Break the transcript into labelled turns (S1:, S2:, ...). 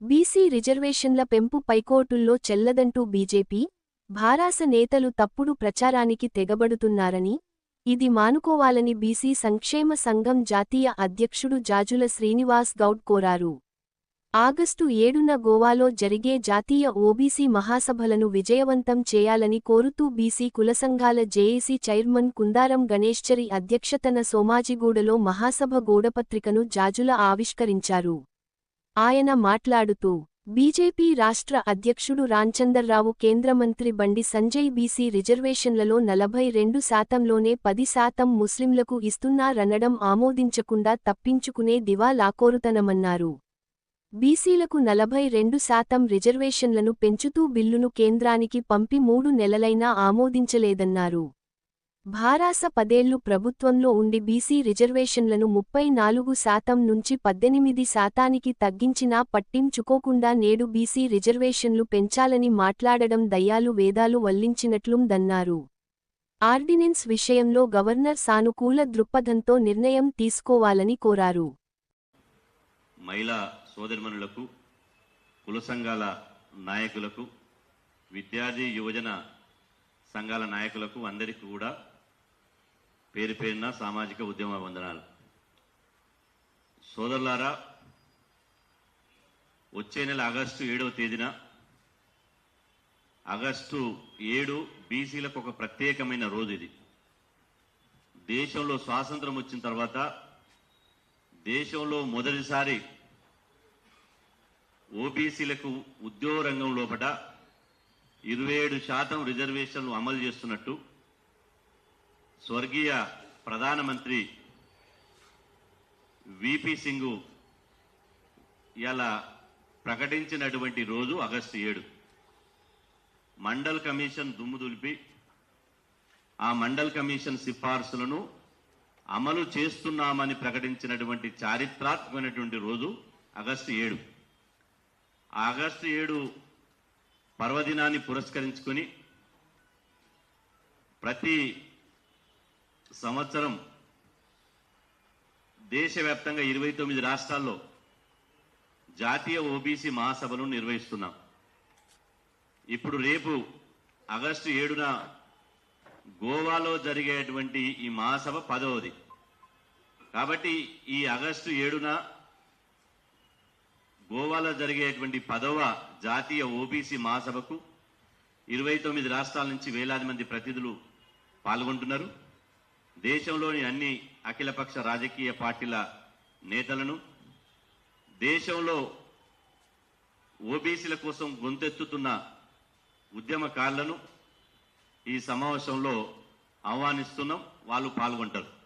S1: BC రిజర్వేషన్ల పెంపు పైకోర్టుల్లో చెల్లదంటూ BJP Bharasa నేతలు తప్పుడు ప్రచారానికి తెగబడుతున్నారని ఇది మానుకోవాలని బీసీ సంక్షేమ సంఘం జాతీయ అధ్యక్షుడు జాజుల శ్రీనివాస్ గౌడ్ కోరారు. ఆగస్టు ఏడున గోవాలో జరిగే జాతీయ ఓబీసీ మహాసభలను విజయవంతం చేయాలని కోరుతూ బీసీ కులసంఘాల జేఏసీ చైర్మన్ కుందారం గణేశ్చరి అధ్యక్షతన సోమాజిగూడలో మహాసభ గోడపత్రికను జాజుల ఆవిష్కరించారు. ఆయన మాట్లాడుతూ బీజేపీ రాష్ట్ర అధ్యక్షుడు రాంచందర్రావు కేంద్ర మంత్రి బండి సంజయ్ బీసీ రిజర్వేషన్లలో నలభై రెండు శాతంలోనే పది శాతం ముస్లింలకు ఇస్తున్నారనడం ఆమోదించకుండా తప్పించుకునే దివాలాకోరుతనమన్నారు బీసీలకు నలభై రెండు శాతం రిజర్వేషన్లను పెంచుతూ బిల్లును కేంద్రానికి పంపి మూడు నెలలైనా ఆమోదించలేదన్నారు. భారాస పదేళ్ళు ప్రభుత్వంలో ఉండి బీసీ రిజర్వేషన్లను ముప్పై నాలుగు శాతం నుంచి పద్దెనిమిది శాతానికి తగ్గించినా పట్టించుకోకుండా నేడు బీసీ రిజర్వేషన్లు పెంచాలని మాట్లాడడం దయ్యాలు వేదాలు వల్లించినట్లుందన్నారు ఆర్డినెన్స్ విషయంలో గవర్నర్ సానుకూల దృక్పథంతో నిర్ణయం తీసుకోవాలని కోరారు.
S2: మహిళా సోదరిమణులకు కుల సంఘాల నాయకులకు విద్యార్థి యువజన సంఘాల నాయకులకు అందరికీ కూడా పేరు పేరున సామాజిక ఉద్యమ వందనాలు. సోదరులారా వచ్చే నెల ఆగస్టు ఏడవ తేదీన ఆగస్టు ఏడు బీసీలకు ఒక ప్రత్యేకమైన రోజు ఇది. దేశంలో స్వాతంత్రం వచ్చిన తర్వాత దేశంలో మొదటిసారి ఓబీసీలకు ఉద్యోగ రంగం లోపట ఇరవై ఏడు శాతం రిజర్వేషన్లు అమలు చేస్తున్నట్టు స్వర్గీయ ప్రధానమంత్రి విపి సింగ్ ఇలా ప్రకటించినటువంటి రోజు ఆగస్టు ఏడు. మండల్ కమిషన్ దుమ్ము దులిపి ఆ మండల్ కమిషన్ సిఫార్సులను అమలు చేస్తున్నామని ప్రకటించినటువంటి చారిత్రాత్మకమైనటువంటి రోజు ఆగస్టు ఏడు. ఆగస్టు ఏడు పర్వదినాన్ని పురస్కరించుకొని ప్రతి సంవత్సరం దేశవ్యాప్తంగా ఇరవై తొమ్మిది రాష్ట్రాల్లో జాతీయ ఓబీసీ మహాసభను నిర్వహిస్తున్నాం. ఇప్పుడు రేపు ఆగస్టు ఏడున గోవాలో జరిగేటువంటి ఈ మహాసభ పదవది. కాబట్టి ఈ ఆగస్టు ఏడున గోవాలో జరిగేటువంటి పదవ జాతీయ ఓబీసీ మహాసభకు ఇరవై తొమ్మిది రాష్ట్రాల నుంచి వేలాది మంది ప్రతినిధులు పాల్గొంటున్నారు. దేశంలోని అన్ని అఖిలపక్ష రాజకీయ పార్టీల నేతలను దేశంలో ఓబీసీల కోసం గొంతెత్తుతున్న ఉద్యమకారులను ఈ సమావేశంలో ఆహ్వానిస్తున్నాం. వాళ్ళు పాల్గొంటారు.